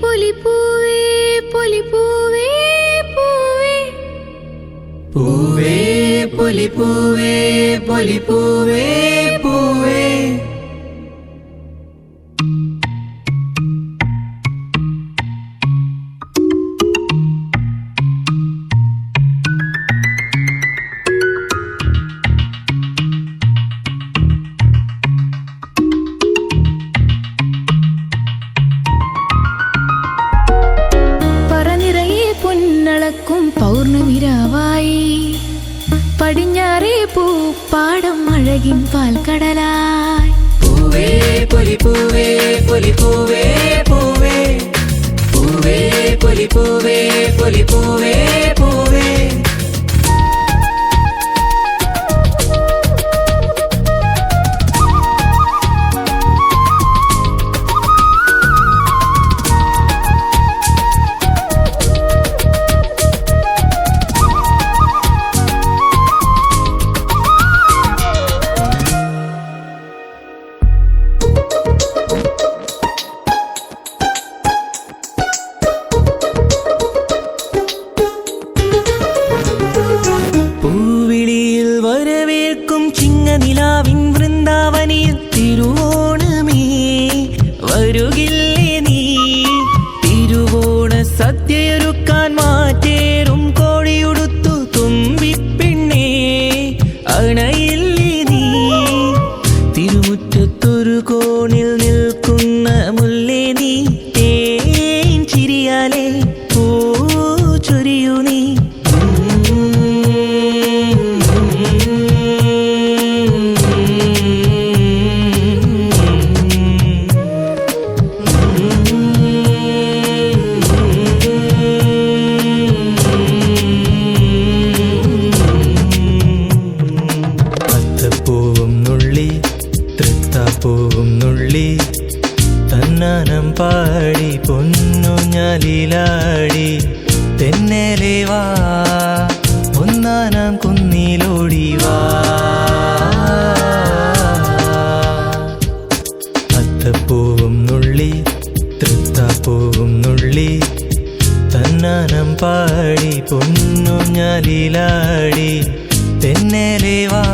പൊലിപ്പൂവേ പൊലിപ്പൂവേ പൂവേ പൂവേ. പൊലിപ്പൂവേ പൊലിപ്പൂവേ പൂവേ. പടിഞ്ഞാറേ പൂപ്പാടം അഴകിൻ പാൽക്കടലായി. പൂവേ പൊലി പൂവേ ഞാലിലാടി തെന്നലെ വാ. ഒന്നാനാം കുന്നിലോടി വാ അത്തപ്പൂവും നുള്ളി തൃത്താപ്പൂവും നുള്ളി തന്നാനം പാടി പൊന്നുഞ്ഞാലിലാടി തെന്നലെ വാ.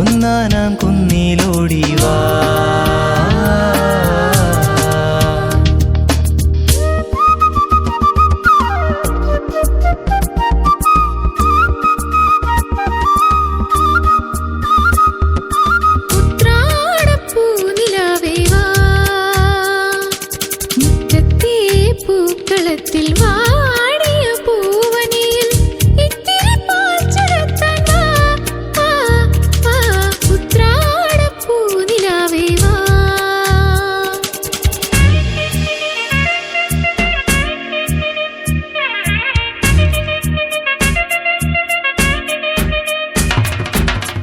ഒന്നാനാം കുന്നിലോടി വാ പൂക്കളത്തിൽ വാടിയ പൂവനിയിൽ ഇത്തിരി പാൽ ചുരത്താൻ വാ,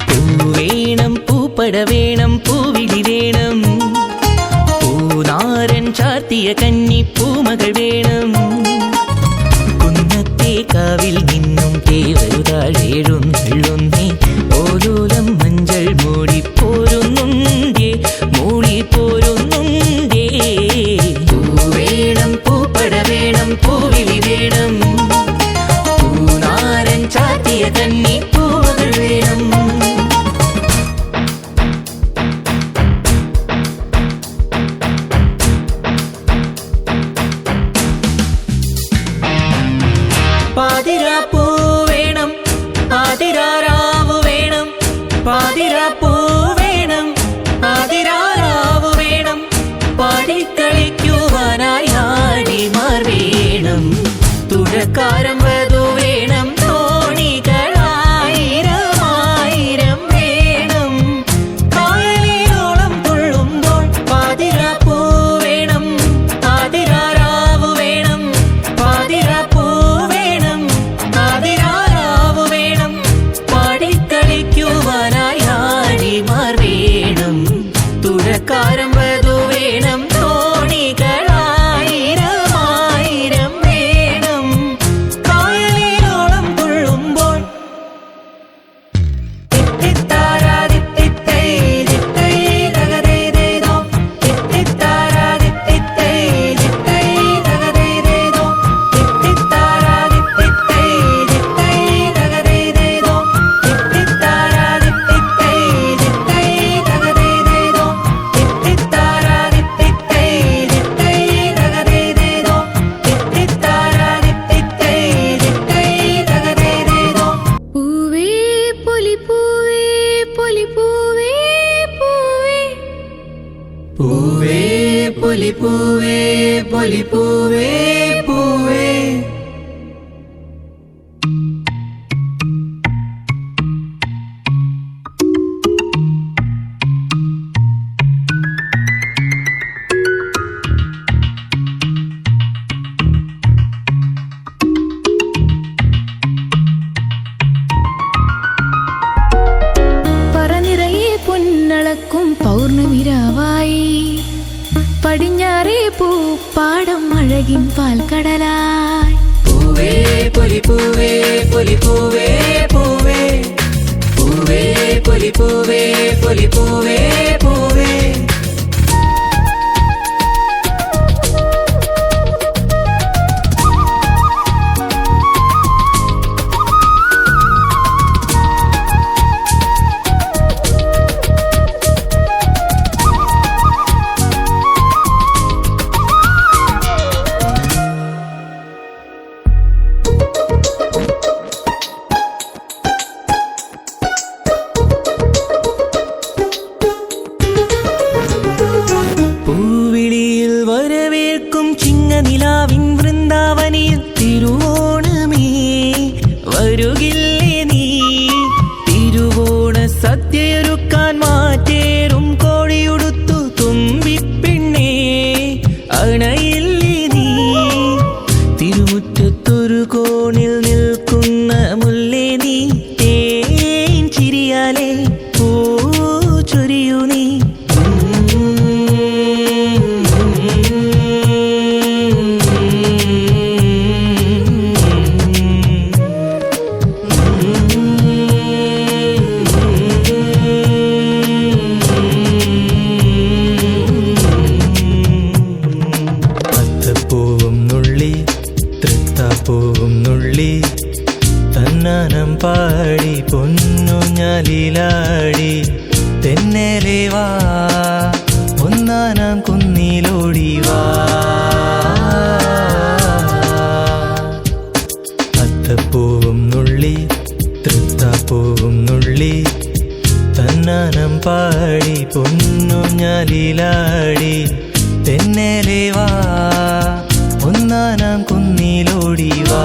പൂവേണം പൂപ്പട വേണം പൂവിളി വേണം. പൂനാരൻ ചാർത്തിയ കന്നി പാതിരാപ്പൂ വേണം. പാതിരാറാവ് വേണം. പാതിരാപ്പൂ വേണം. പാതിരാറാവ് വേണം. പാടിക്കളിക്കുവാനായി ആടിമാർ വേണം. തുടക്കാരം പൊലിപ്പൂവേ പൂവേ പറനിറയെ പൊന്നളക്കും പൗർണമിരാവായി പടിഞ്ഞാറേ പൂപ്പാടം അഴകിൻ പാൽക്കടലായി. പൂവേ പൊലി പൂവേ പൊലി പൂവേ പൊന്നുഞ്ഞാലിലാടി തെന്നലെ വാ ഒന്നാനാം കുന്നിലോടി അത്തപ്പൂവും നുള്ളി തൃത്താപ്പൂവും നുള്ളി തന്നാനം പാടി പൊന്നുഞ്ഞാലിലാടി തെന്നലെ വാ ഒന്നാനാം കുന്നിലോടി വാ